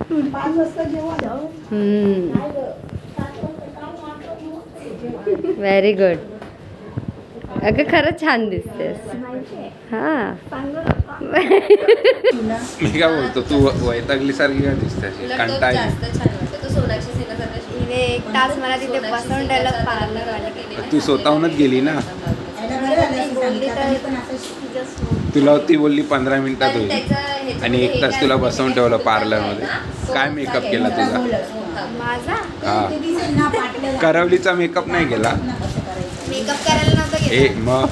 पाच वाजता जेव्हा व्हेरी गुड अगं खरंच छान दिसतेस. हा. मी काय बोलतो तू वैतागली सारखी काय दिसते अशी? कंटाळली. तिने एक तास मला तिथे बसवून ठेवलं पार्लर तू स्वतःहूनच गेली ना? तुला ती बोलली पंधरा मिनिटात होईल. आणि एक तास तुला बसवून ठेवलं पार्लरमध्ये. काय मेकअप केला तुझा? माझा? हा. करवलीचा मेकअप नाही केला? कसं करायचं मेकअप करायला नव्हतं ए मग?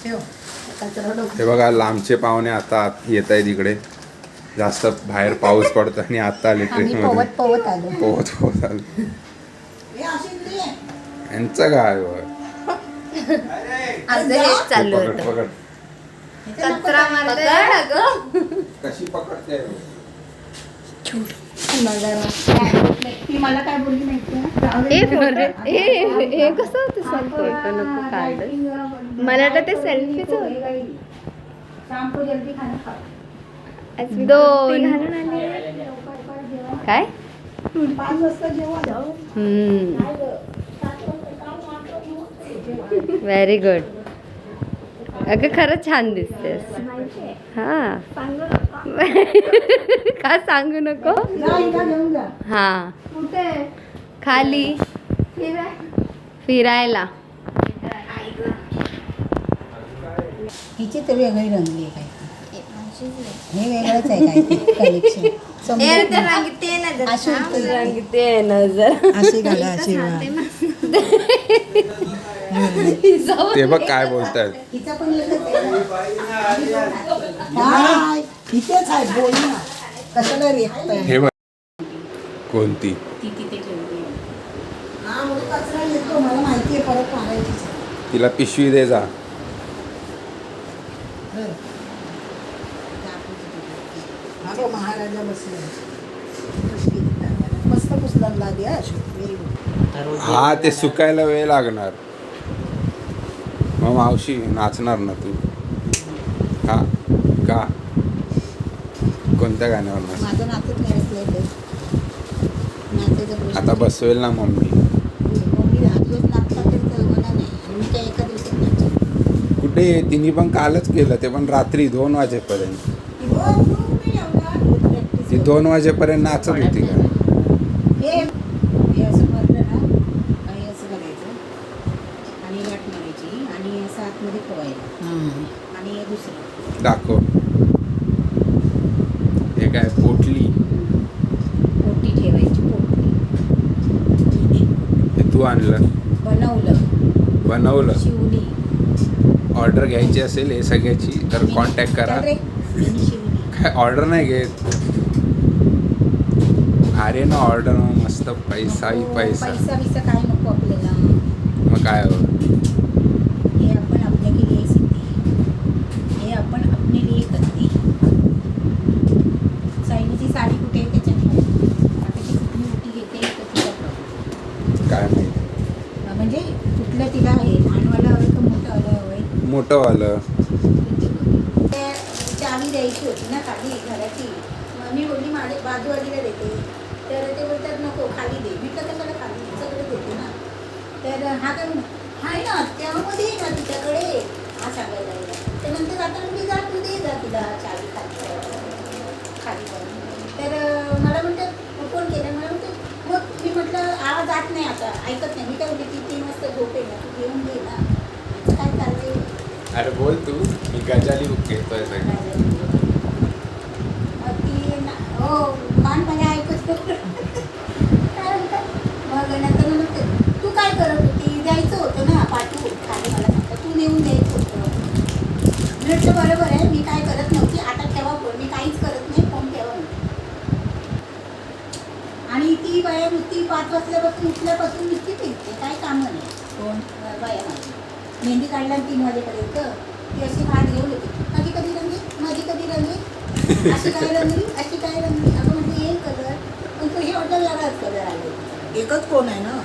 हे बघा लांबचे पाहुणे आता आत येत आहेत इकडे. जास्त बाहेर पाऊस पडतो आणि आता आले ट्रेनमध्ये पवत पवत आलो. पोहत पोहत आले. हे. यांचं काय होय? आज हेच चालू पकड होतं. पकड. इथे नको कचरा मारतोय कशी पकडते? ती मला काय बोलली माहिती ए फोटो ए हे कसं होतं सर फोटो नको काढ मला वाटलं ते सेल्फीच होतं. जल्दी खाणं खा. दोन. काय? व्हेरी गुड अगं खरंच छान दिसतेस. हा. का सांगू नको? हा. कुठे खाली. फिरायला. हिची तर वेगळी रंगली आहे काय? हे वेगळंच आहे काय कलेक्शन अशी इथे. नजर अशी घाला अशी ते बघ काय बोलतायत हिचा पण एकच आहे हाय, इथेच आहे बोल ना. कशाला रेखत हे बघ. कोणती? हा मग कचरा येतो. मला माहिती आहे परत मारायचीच आहे. तिला पिशवी दे जा. धर. हा महाराजा बसले. मस्त हा अशोक हा ते सुकायला वेळ लागणार. मग मावशी नाचणार ना तू? हा का? कोणत्या गाण्यावर नाच आता बसवेल ना मम्मी. कुठे? तिने पण कालच केलं ते पण रात्री दोन वाजेपर्यंत. ती दोन वाजेपर्यंत नाचत होती का? हे हे असं भरलं ना आणि असं बघायचं. आणि वाट मारायची आणि असं आतमध्ये ठेवायला आणि हे दुसरं. दाखव. हे काय पोटली? पोटी ठेवायची पोटी हे तू आणलं? बनवलं. बनवलं? शिवली. ऑर्डर घ्यायची असेल हे सगळ्याची तर कॉन्टॅक्ट करा. आणि शिवली. काय ऑर्डर नाही घेत? अरे ना ऑर्डर मस्त पैसा ही नको, पैसा. पैसा बिसा काय नको आपल्याला. मग काय हो? हे आपण आपल्या के लिए सिद्धी. हे आपण लिए करते साडी कुठे आहे आता ती कुठली मोठी घेते तर तिचा problem. काय माहिती? म्हणजे कुठलं तिला आहे? लहानवाला हवं का मोठं आलं ते चावी द्यायची होती ना खाली घराची. मी बोलली माझ्या बाजूवालीला देते. ते बोलतात नको खाली दे. म्हटलं कशाला खाली तिच्याकडे देते ना. तर हा काय हाय ना त्यामध्ये ये ना तिच्याकडे. हा सांगायला लागला. तर नंतर आता मी जा तू दे जा तिला चावी खाली खाली. तर मला म्हणतात कोण केलं. मला म्हणतात मग मी म्हटलं आवाज जात नाही आता ऐकत नाही. मी काय म्हणते ती तीन वाजता झोपेल ना तू घेऊन घे ना. काय चाललंय अरे बोल तू. मी गजाली घेतोय सगळं. ती ना- हो ऐकत होतो. काय म्हणतात? मग नंतर म्हणते तू काय करत होती? द्यायचं होतं ना पाठवून खाली मला सांगता? तू नेऊन द्यायचं होतं. म्हटलं बरोबर आहे मी काय करत नव्हती. आता ठेवा फोन. मी काहीच करत नाही फोन ठेवा. आणि ती बाया नुसती पाच वाजल्यापासून उठल्यापासून नुसती फिरते. काय कामं नाही. कोण? बाया माझी. मेहंदी काढला तीन वाजेपर्यंत ती अशी भात घेऊन येते माझी कधी रंगी माझी कधी रंगी अशी काय रंगली? अशी काय रंगली? अगं म्हणजे येईल कलर पण तू हे ऑर्डर वेगळाच कलर आले. एकच कोण आहे ना?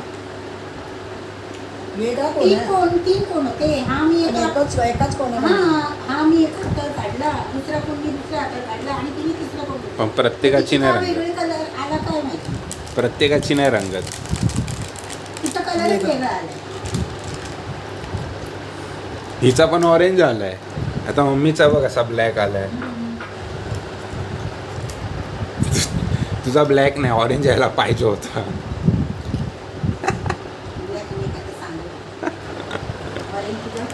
वेगळा कोण तीन आहे? कोण तीन कोण होते? हा मी पण एका एकच एकाच कोण आहे हा. हा मी एक काढला दुसरा कोण मी दुसऱ्या काढला आणि तिने तिसरा कोण पण प्रत्येकाची नाही रंगत. वेगळे कलर आला काय माहिती? प्रत्येकाची नाही रंगत. तिचा कलरच वेगळा आलाय. हिचा पण ऑरेंज आलाय. आता मम्मीचा बघ असा ब्लॅक आलाय. तुझा ब्लॅक नाही ऑरेंज यायला पाहिजे होता Black मी काय ते सांगू. Orange तुझं?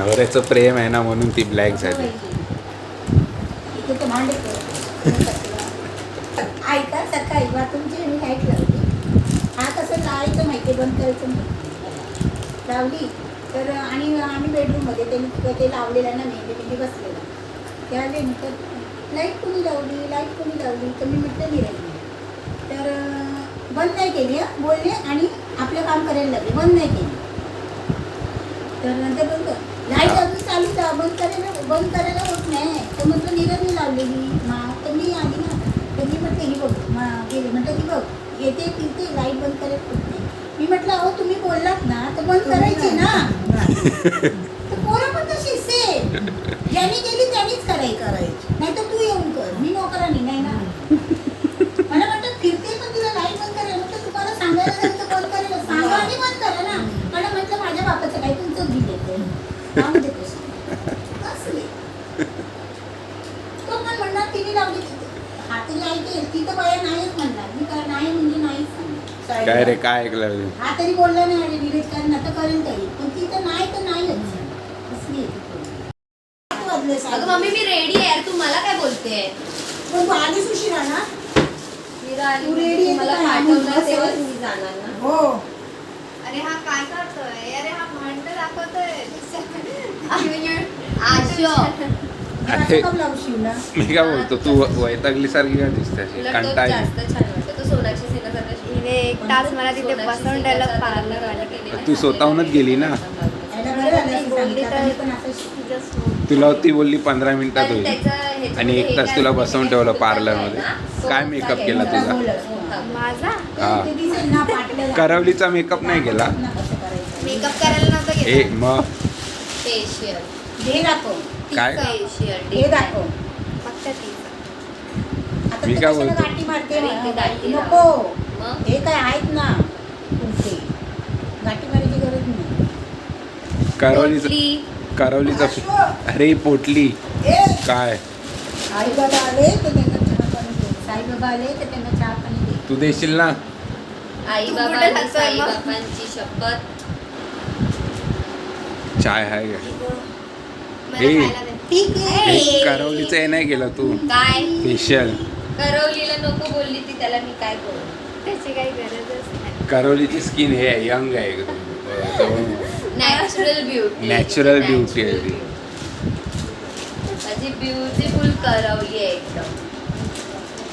नवऱ्याचं प्रेम आहे ना म्हणून ती ब्लॅक झाली. ऐका सकाळी बाथरूमची मी लाइट लावली. हा कसं लावायचं माहिती बंद करायचं लावली. तर आणि आम्ही बेडरूममध्ये ते ते लावलेलं ना मेहंदी मेहंदी बसलेला. त्यावेळी नंतर लाइट कोणी लावली लाइट कोणी लावली तर मी म्हटलं निरंजन तर बंद नाही केली बोलले आणि आपलं काम करायला लागले. बंद नाही केली. तर नंतर बंद लाइट अजून चालू जा बंद करायला बंद करायला होत नाही. तर म्हटलं निरंजन लावलेली. मा तर मी आली ना तर मी म्हटलं ही बघ मा गेली म्हटलं ही बघ येते फिरते लाइट बंद करायला होत. नाही मी म्हटलं अहो तुम्ही बोललात ना तर बंद करायची ना. तर पोरं पण तशी सेम ज्यांनी केली त्यांनीच करायची. करायची नाही तर तू येऊन कर मी नोकरानी नाही ना मला वाटतं फिरते पण तिला लाइट बंद करायला म्हटलं तुम्हाला सांगायला जाईल तर बंद करायला सांगा आणि बंद करा ना मला म्हटलं माझ्या बापाचं काही तुमचं बिल येतं राहू दे तसं. असले तो पण म्हणणार तिने लावली हाती लाइट येईल ती तर बाया नाहीच म्हणणार मी काय म्हणजे रे काय ऐकलं हा तरी बोलला नाही अरे करेल तरी पण ती तर नाही तर नाहीच असली अगं. मम्मी मी रेडी आहे यार तू मला काय बोलते पण तू आलीच उशिरा ना मीरा आली तू आहे मला? पाठवलं तेव्हा. तुम्ही जाणार ना हो अरे हा काय करतोय अरे हा भांड दाखवतोय मी काय बोलतो तू वैतागली सारखी का दिसते अशी? तुला तो कंटाळली जास्त छान वाटतं तो सोनाक्षी सिन्हासारखा हिने एक तास मला तिथे बसवून ठेवलं पार्लर वाले तू स्वतःहूनच गेली ना. तुला ती बोलली पंधरा मिनिटात होईल आणि एक तास तुला बसवून ठेवलं पार्लरमध्ये काय मेकअप केला तुझा माझा हा. ते दिसेल ना पाटलं करवलीचा मेकअप नाही केला. मेकअप करायला नव्हतं ए गेला मग फेशियल हे दाखव. काय? फेशियल हे दाखव. फक्त तिचं. आता मी तू काय बोलतो? गाठी मारते? अरे, ती गाठी नको. मग हे काय आहेत ना? तुमचे गाठी मारायची गरज नाही. करवलीचा पोटली. करवलीचा अरे पोटली. ए! काय? आई बाबा आले तर त्यांना चहा पाणी दे. साई बाबा आले तर त्यांना चहा पाणी दे. तू देशील ना? आई तू बाबा कुठे आणि खातोय साई मग? बाबांची शपथ चाय आहे आहे. हे करवलीचं हे नाही केलं तू. काय? फेशियल करवलीला नको बोलली ती त्याला मी काय करू त्याची काही गरजच नाही. करवलीची स्किन हे यंग आहे एकदम नॅचरल ब्युटी Natural beauty आहे ती. माझी ब्युटिफुल करवली आहे एकदम.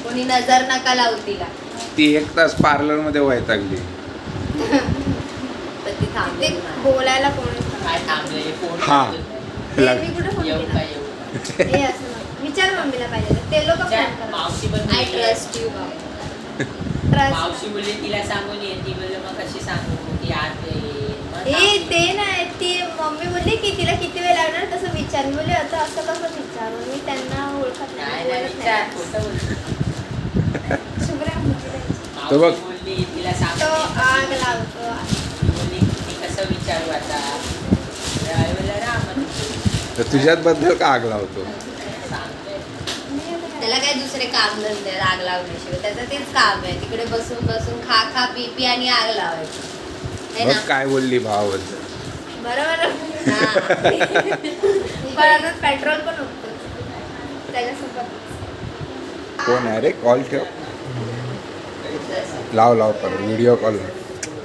कोणी नजर नका लावू तिला. ती एक तास पार्लरमध्ये वैतागली पण ती ते थांबते बोलायला कोणी काय थांबले फोन हा मी कुठे फोन केला हे असं. विचार मम्मीला पाहिजे तर. ते लोक त्या मावशी पण आय बोलली, ट्रस्ट यू ट्रस्ट मावशी बोलली तिला सांगून ये ती बोलली मग कशी सांगू ती आत. मग सांगू. ते नाही ती मम्मी बोलली की तिला किती वेळ लागणार तसं विचार मी बोलली आता असं कसं विचारू मी त्यांना ओळखत नाही नाही नाही बोलत विचार नाही. खोटं बोलली. शुभ्रा म्हणते त्यांची. तो बघ. मावशी बोलली तिला तो सांगून आग ये. लावतो ती बोलली मी कसं विचारू आता तर आई बोलला राम तर तुझ्यात बद्दल का आग लावतो? त्याला काय दुसरे काम धंदे आग लावण्याशिवाय. त्याचं तेच काम आहे. तिकडे बसून बसून खा खा पी पी आणि आग लावायची. काय बोलली भावाबद्दल? बरोबर. हा. परत पेट्रोल पण त्याच्यासोबत कोण आहे रे? कॉल ठेव. लाव लाव पर व्हिडिओ कॉल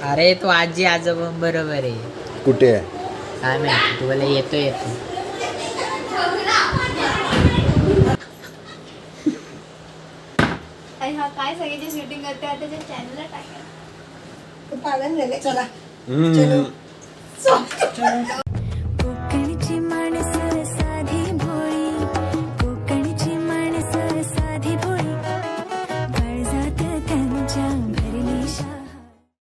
अरे तो आजी आजोबा बरोबर आहे. कुठे आहे? काय माहिती तू बोला येतो येतो आणि हा काय सगळी शूटिंग करते आता त्याच्या चॅनलला टाकायला तू पागल झाले चला. चलो.